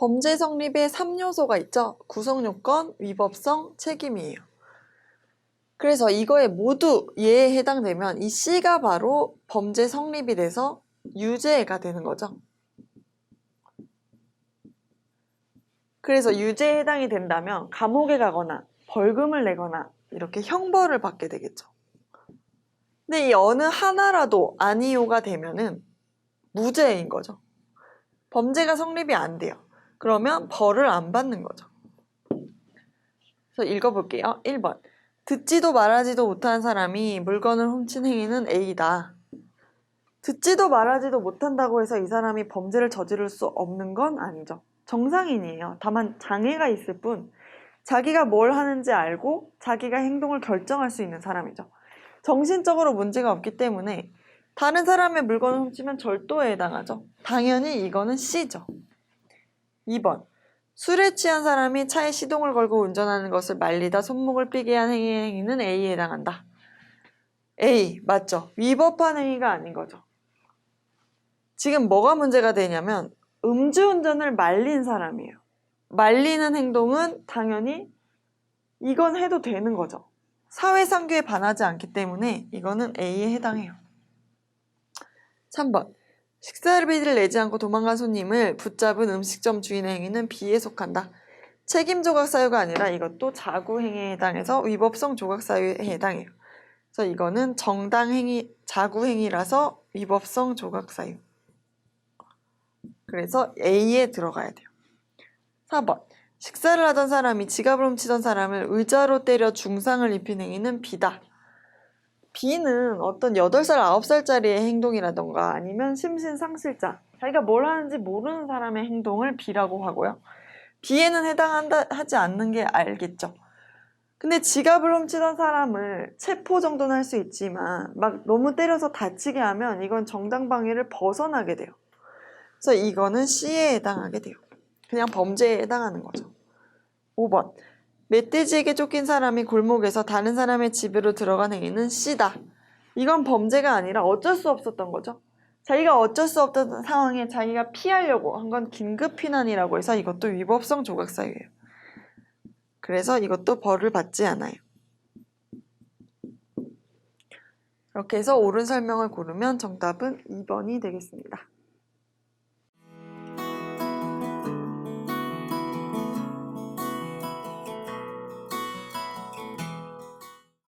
범죄 성립에 3요소가 있죠. 구성요건, 위법성, 책임이에요. 그래서 이거에 모두 예에 해당되면 이 C가 바로 범죄 성립이 돼서 유죄가 되는 거죠. 그래서 유죄에 해당이 된다면 감옥에 가거나 벌금을 내거나 이렇게 형벌을 받게 되겠죠. 근데 이 어느 하나라도 아니요가 되면은 무죄인 거죠. 범죄가 성립이 안 돼요. 그러면 벌을 안 받는 거죠. 그래서 읽어볼게요. 1번. 듣지도 말하지도 못한 사람이 물건을 훔친 행위는 A다. 듣지도 말하지도 못한다고 해서 이 사람이 범죄를 저지를 수 없는 건 아니죠. 정상인이에요. 다만 장애가 있을 뿐 자기가 뭘 하는지 알고 자기가 행동을 결정할 수 있는 사람이죠. 정신적으로 문제가 없기 때문에 다른 사람의 물건을 훔치면 절도에 해당하죠. 당연히 이거는 C죠. 2번. 술에 취한 사람이 차에 시동을 걸고 운전하는 것을 말리다 손목을 삐게 한 행위는 A에 해당한다. A. 맞죠. 위법한 행위가 아닌 거죠. 지금 뭐가 문제가 되냐면 음주운전을 말린 사람이에요. 말리는 행동은 당연히 이건 해도 되는 거죠. 사회상규에 반하지 않기 때문에 이거는 A에 해당해요. 3번. 식사비를 내지 않고 도망간 손님을 붙잡은 음식점 주인의 행위는 B에 속한다. 책임 조각 사유가 아니라 이것도 자구 행위에 해당해서 위법성 조각 사유에 해당해요. 그래서 이거는 정당 행위, 자구 행위라서 위법성 조각 사유. 그래서 A에 들어가야 돼요. 4번. 식사를 하던 사람이 지갑을 훔치던 사람을 의자로 때려 중상을 입힌 행위는 B다. B는 어떤 8살, 9살짜리의 행동이라던가 아니면 심신상실자, 자기가 뭘 하는지 모르는 사람의 행동을 B라고 하고요. B에는 해당한다 하지 않는 게 알겠죠. 근데 지갑을 훔치던 사람을 체포 정도는 할 수 있지만 막 너무 때려서 다치게 하면 이건 정당방위를 벗어나게 돼요. 그래서 이거는 C에 해당하게 돼요. 그냥 범죄에 해당하는 거죠. 5번. 멧돼지에게 쫓긴 사람이 골목에서 다른 사람의 집으로 들어간 행위는 C다. 이건 범죄가 아니라 어쩔 수 없었던 거죠. 자기가 어쩔 수 없던 상황에 자기가 피하려고 한 건 긴급 피난이라고 해서 이것도 위법성 조각사유예요. 그래서 이것도 벌을 받지 않아요. 이렇게 해서 옳은 설명을 고르면 정답은 2번이 되겠습니다.